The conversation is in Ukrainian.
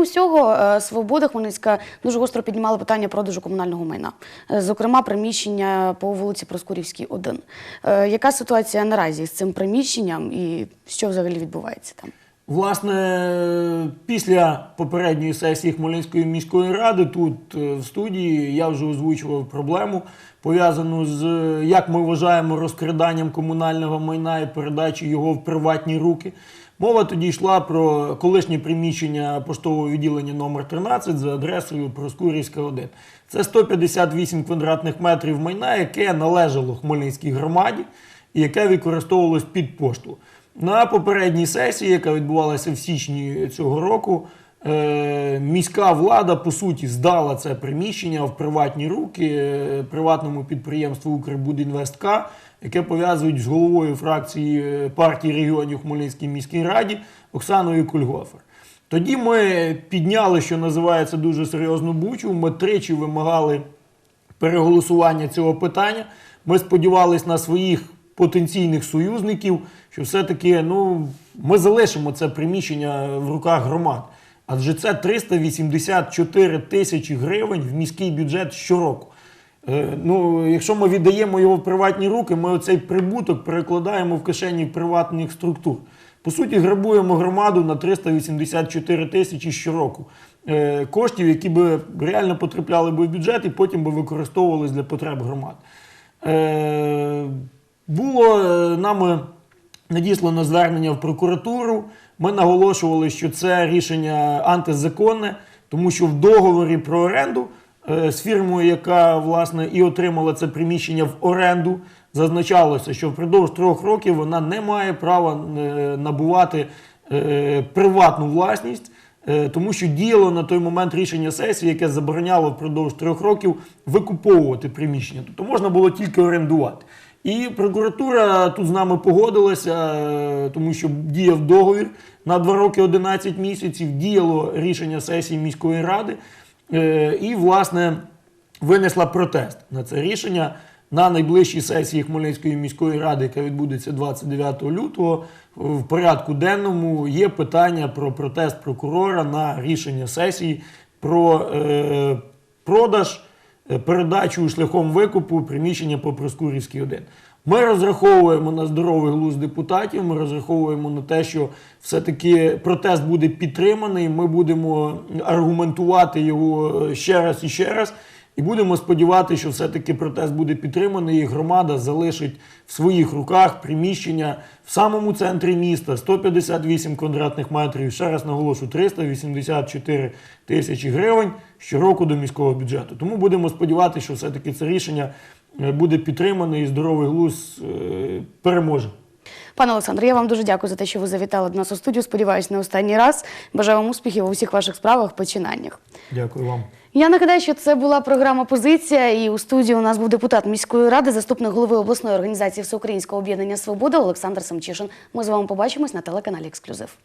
усього, е, свобода Хмельницька дуже гостро піднімала питання продажу комунального майна, Е, зокрема, приміщення по вулиці Проскурівській, 1. Е, Яка ситуація наразі з цим приміщенням і що взагалі відбувається там? Власне, після попередньої сесії Хмельницької міської ради тут е, в студії я вже озвучував проблему, пов'язану з як ми вважаємо розкраданням комунального майна і передачі його в приватні руки. Мова тоді йшла про колишнє приміщення поштового відділення номер 13 за адресою Проскурівська 1. Це 158 квадратних метрів майна, яке належало Хмельницькій громаді яке використовувалось під пошту. На попередній сесії, яка відбувалася в січні цього року, е, міська влада по суті здала це приміщення в приватні руки е, приватному підприємству Укрбудінвестка, яке пов'язують з головою фракції е, партії регіонів Хмельницькій міській раді Оксаною Кульгофер. Тоді ми підняли, що називається дуже серйозну бучу. Ми тричі вимагали переголосування цього питання. Ми сподівалися на своїх потенційних союзників, що все-таки ну, ми залишимо це приміщення в руках громад. Адже це 384 тисячі гривень в міський бюджет щороку. Е, Ну, якщо ми віддаємо його в приватні руки, ми оцей прибуток перекладаємо в кишені приватних структур. По суті, грабуємо громаду на 384 тисячі щороку. Е, Коштів, які би реально потрапляли би в бюджет і потім би використовувались для потреб громад. Е, Було е, нами надіслано звернення в прокуратуру. Ми наголошували, що це рішення антизаконне, тому що в договорі про оренду е, з фірмою, яка власне і отримала це приміщення в оренду, зазначалося, що впродовж трьох років вона не має права е, набувати приватну власність. Тому що діяло на той момент рішення сесії, яке забороняло впродовж трьох років викуповувати приміщення. Тобто можна було тільки орендувати. І прокуратура тут з нами погодилася, е, тому що діяв договір на 2 роки 11 місяців, діяло рішення сесії міської ради, е, і, власне, винесла протест на це рішення на найближчій сесії Хмельницької міської ради, яка відбудеться 29 лютого. В порядку денному є питання про протест прокурора на рішення сесії про е, продаж, передачу шляхом викупу приміщення по Проскурівській 1. Ми розраховуємо на здоровий глузд депутатів. Ми розраховуємо на те, що все-таки протест буде підтриманий. Ми будемо аргументувати його е, ще раз і ще раз. І будемо сподіватися, що все-таки протест буде підтриманий, і громада залишить в своїх руках приміщення в самому центрі міста 158 квадратних метрів. Ще раз наголошу, 384 тисячі гривень щороку до міського бюджету. Тому будемо сподіватися, що все-таки це рішення е, буде підтримане і здоровий глузд е, переможе. Пане Олександре, я вам дуже дякую за те, що ви завітали до нас у студію. Сподіваюсь, не останній раз. Бажаю вам успіхів у всіх ваших справах, починаннях. Дякую вам. Я нагадаю, що це була програма Позиція, і у студії у нас був депутат міської ради, заступник голови обласної організації Всеукраїнського об'єднання Свобода Олександр Самчишин. Ми з вами побачимось на телеканалі Ексклюзив.